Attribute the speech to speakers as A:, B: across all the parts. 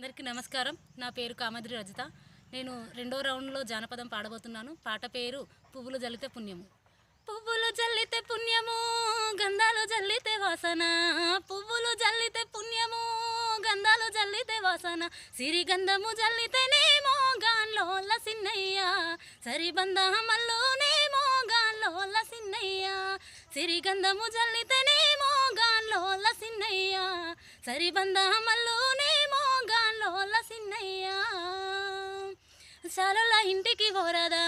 A: అందరికీ నమస్కారం. నా పేరు కామద్రి రజిత. నేను రెండో రౌండ్లో జానపదం పాడబోతున్నాను. పాట పేరు పువ్వులు జల్లితే పుణ్యము. పువ్వులు జల్లితే పుణ్యము గంధాలు జల్లితే వాసన. పువ్వులు జల్లితే పుణ్యము గంధాలు జల్లితే వాసన. సిరిగంధము జల్లితేనేమో గాన్లోల సిన్నయ్య సరిబంధ మల్లునేమో గాన్లోల సిన్నయ్య సిరిగంధము జల్లితేనేమో గాన్లోల సిన్నయ్య సరిబంధమల్లోనే సాలల ఇంటికి పోరాదా?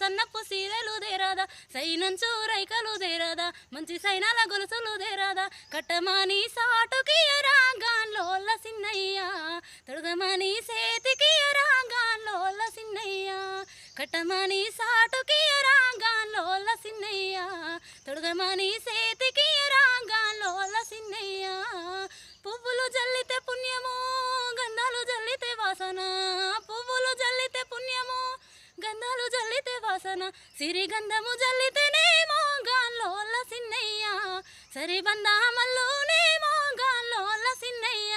A: సన్నపు సీరలు దేరాదా? సైనంచు రైకలు దేరాదా? మంచి సైనాల గొలుసులు దేరాదా? కట్టమాని సాటుకి రాగాన్లోల్ల సిన్నయ్య. తొడగమాని సేతికి రాగాన్లోల్ల సిన్నయ్య. కట్టమాని సాటుకి రాగాన్లోల్ల సిన్నయ్య. తొడగమాని సేతికి రాగాన్లోల్ల సిన్నయ్య. పువ్వులు జల్లితే గంధాలు జల్లితే వాసన సిరిగంధము జల్లితేనే గాల్లోల సిన్నయ్య సరిబంధ మల్లునేమో గాల్లోల సిన్నయ్య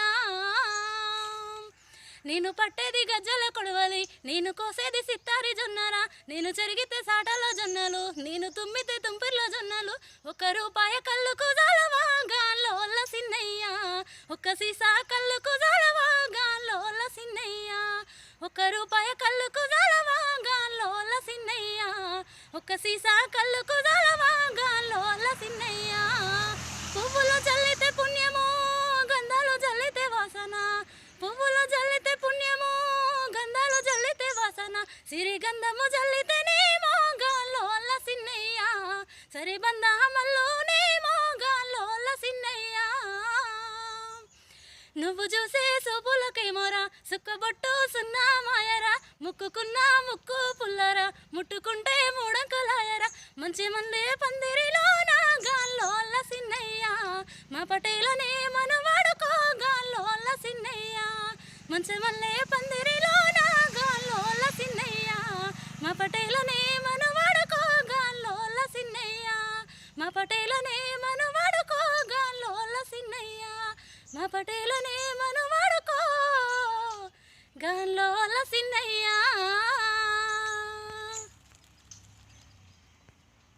A: నేను పట్టేది గజ్జల కొడవలి నేను కోసేది సిత్తారి జొన్నరా. నేను చెరిగితే సాటలో జొన్నలు నేను తుమ్మితే తుంపిర్లో జొన్నలు. ఒక రూపాయ కళ్ళు జాలవా సిన్నయ్య ఒక్క సీసా కళ్ళు జాలవా సిన్నయ్య ఒక్క రూపాయ కళ్ళు కుదల సిరిగంధము జల్లితేనేమో గాల్లోల సిన్నయ్య సరిబంధ మల్లునేమో గాల్లోల సిన్నయ్య నువ్వు చూసే సూపులకేమోరా సుక్కబొట్టు సున్నా మాయరా ముక్కుకున్న ముక్కు పుల్లరా ముట్టుకుంటే మూడంకలాయరా. మంచి మంది పందిరిలో నా గాల్లోల సిన్నయ్య మా పటేలనే మన వాడుకో గాల్లోల సిన్నయ్య మంచి మల్లే పందిరి మా పటేలనే మన వాడుకో గాల్లోల సిన్నయ్య. మా పటేలనే మన వాడుకో గాల్లోల సిన్నయ్య.